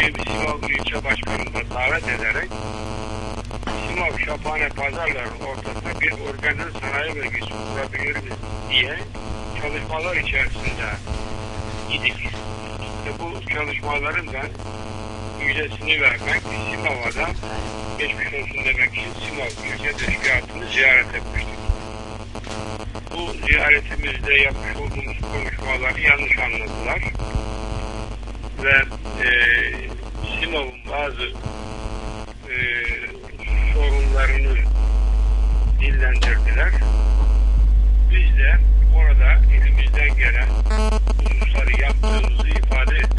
bir Simav ilçe başkanını da davet ederek Simav Şaphane Pazarları ortasında bir organize sanayi bölgesi kurabilir diye çalışmalar içerisinde idik. Ve bu çalışmaların da müjdesini vermek Simav'a da geçmiş olsun demek için Simav ilçe teşkilatını ziyaret etmiştik. Bu ziyaretimizde yapmış olduğumuz konuşmaları yanlış anladılar. Ve e, Simav'ın bazı e, sorunlarını dillendirdiler. Biz de orada elimizden gelen hususları yaptığımızı ifade ettik.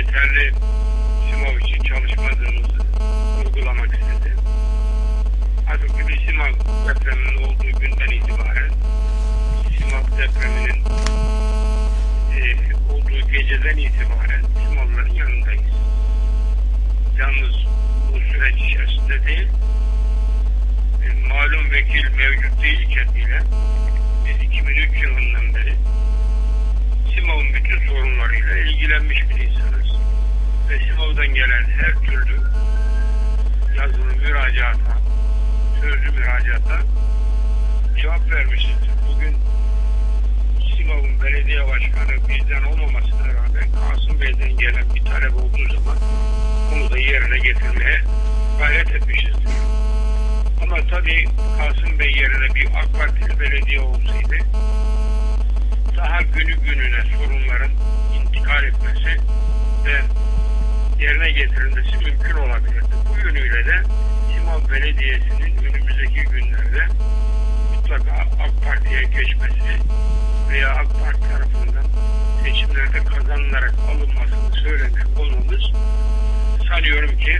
Yeterli Simav için çalışmadığımızı vurgulamak istedi. Halbuki bir Simav depreminin olduğu günden itibaren Simav depreminin e, olduğu geceden itibaren Simavların yanındayız. Yalnız bu süreç içerisinde değil, e, malum vekil mevcut değil iketiyle biz 2003 yılından beri Simav'ın bütün sorunlarıyla ilgilenmiş bir insanız. Ve Simav'dan gelen her türlü yazılı müracaata, sözlü müracaata cevap vermişizdir. Bugün Simav'ın belediye başkanı bizden olmamasına rağmen Kasım Bey'den gelen bir talep olduğu zaman onu da yerine getirmeye gayret etmişizdir. Ama tabii Kasım Bey yerine bir AK Partili belediye olsaydı daha günü gününe sorunların intikal etmesi ve yerine getirilmesi mümkün olabilirdi. Bu yönüyle de Simav Belediyesi'nin önümüzdeki günlerde mutlaka AK Parti'ye geçmesi veya AK Parti tarafından seçimlerde kazanılarak alınmasını söylemiş olmamız sanıyorum ki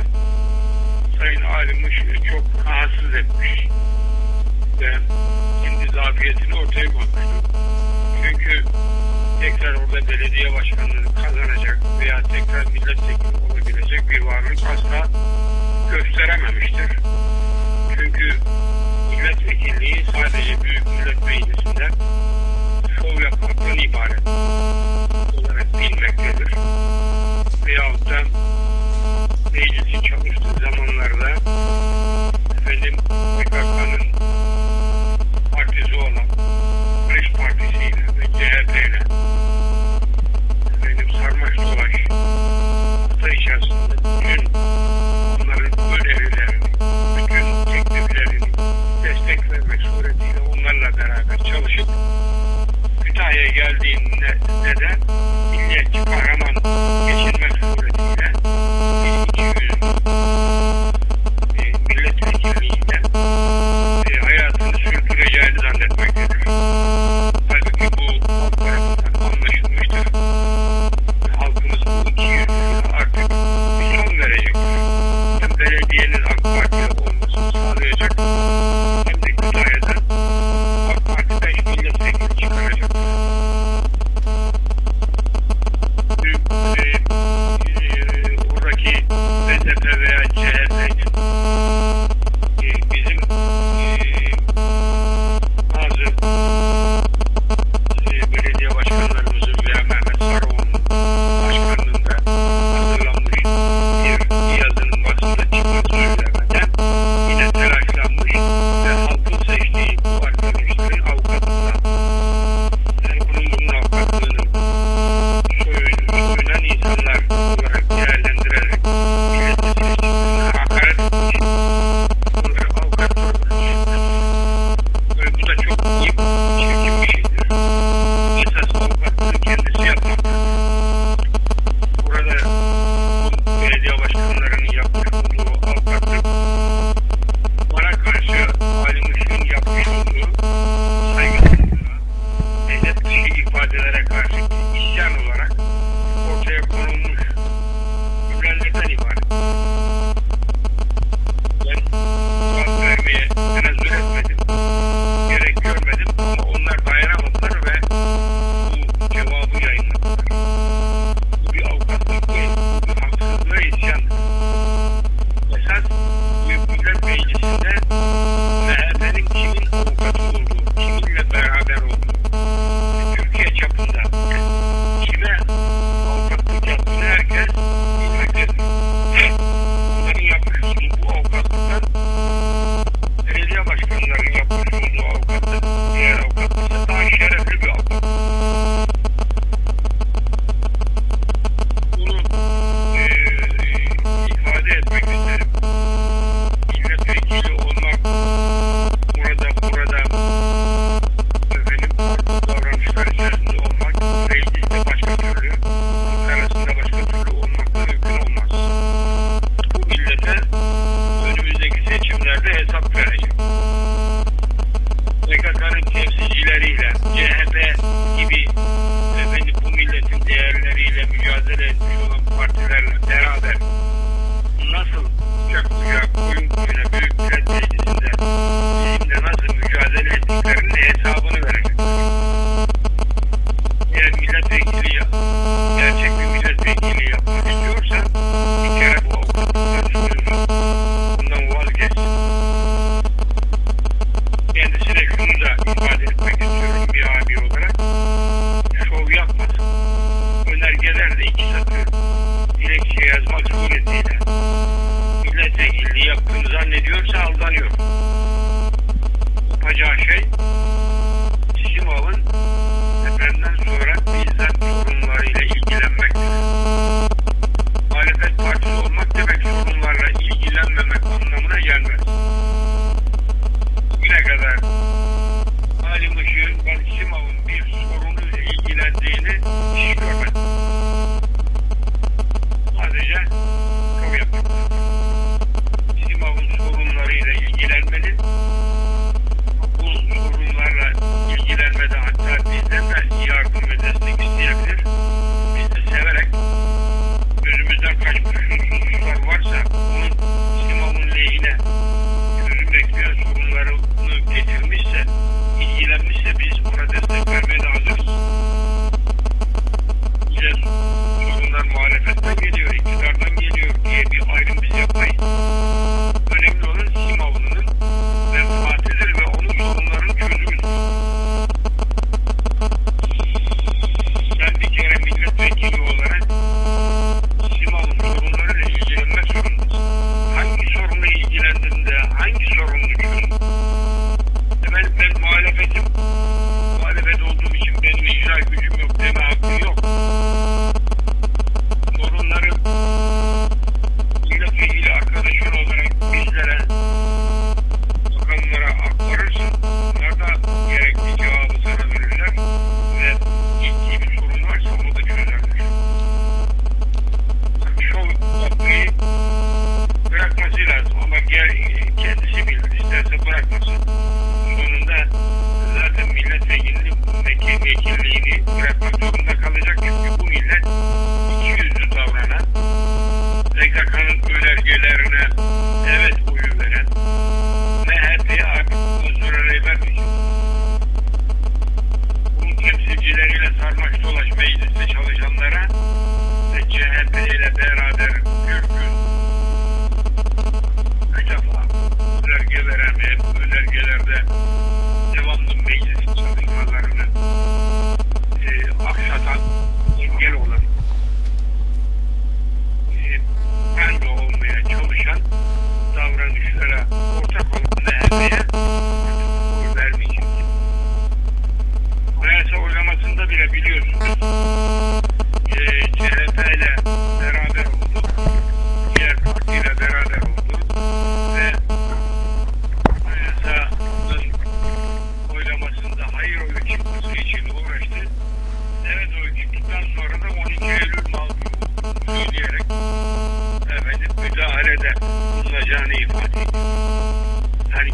Sayın Alim Işık'ı çok rahatsız etmiş ve kendi zafiyetini ortaya koymuştur. Çünkü tekrar orada belediye başkanlığını kazanacak veya tekrar milletvekili olabilecek bir varlık asla gösterememiştir. Çünkü milletvekilliği sadece Büyük Millet Meclisi'nde şov yapmaktan ibaret cabeça, velho. ediyorsa aldanıyor. Yapacağı şey bölgelerine. Evet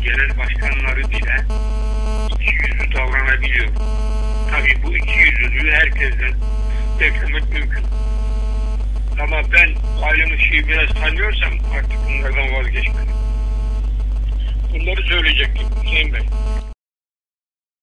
genel başkanları bile iki yüzlü davranabiliyor. Tabi bu iki yüzlülüğü herkesten beklemek mümkün. Ama ben alim şeyi biraz tanıyorsam artık bunlardan vazgeçmedim. Bunları söyleyecektim Hüseyin Bey.